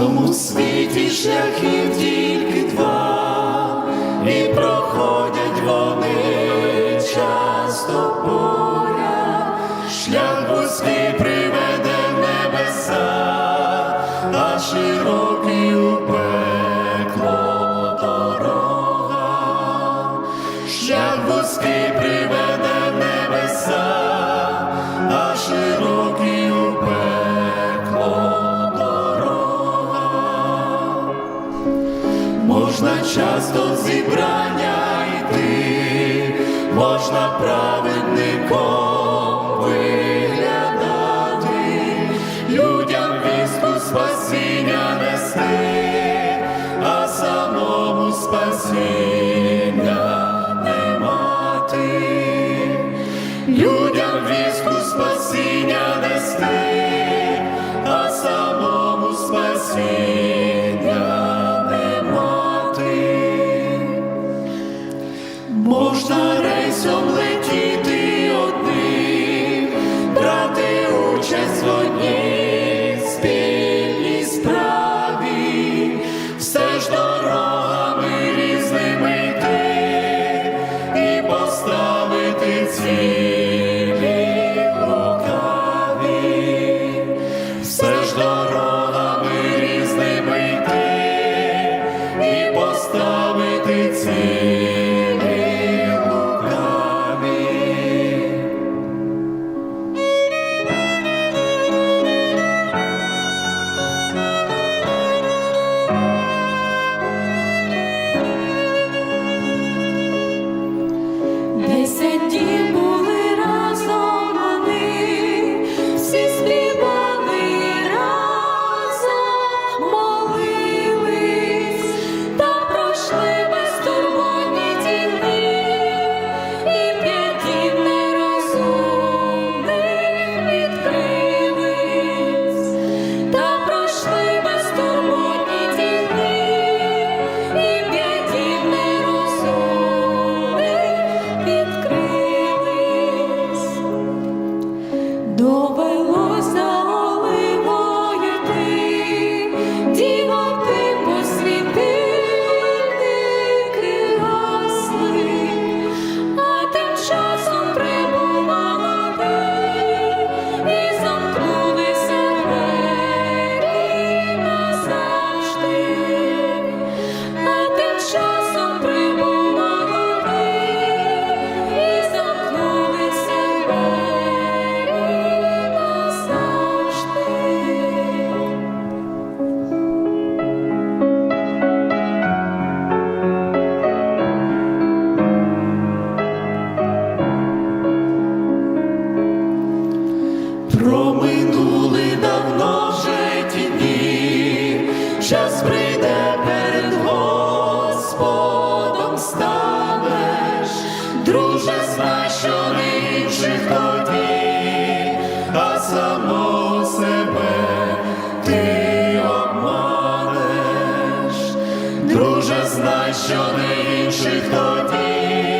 цьому світі шляхів тільки два, і проходять вони часто поряд, шлях вузький приведе в небеса, а широкий упад. часто зібрання йти, можна праведником виглядати, людям віску спасіння нести, а самому спасіння не мати, людям віску спасіння нести, а самому спасіння. można No. час прийде перед Господом станеш, друже, знай, що не інших тобі, а само себе ти обманеш, друже, знай, що не інших тобі.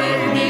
with me.